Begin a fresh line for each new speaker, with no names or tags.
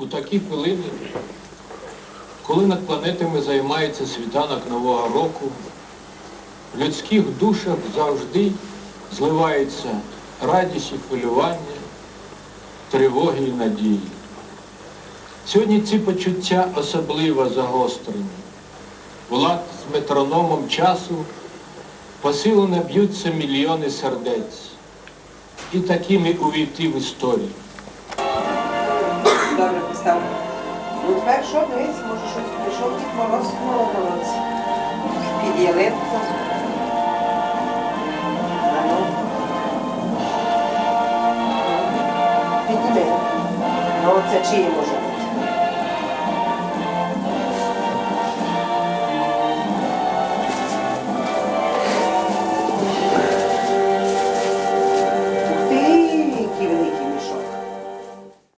У такі хвилини, коли над планетами займається світанок Нового року, в людських душах завжди зливаються радість і хвилювання, тривоги і надії. Сьогодні ці почуття особливо загострені. Влад з метрономом часу посилено б'ються мільйони сердець. І такими увійти в історію.
Поставив. Ну тепер що, дивись, може щось прийшов Дід Мороз молодець. Під ялинку. Ну. Підніми. Ну, це чиї може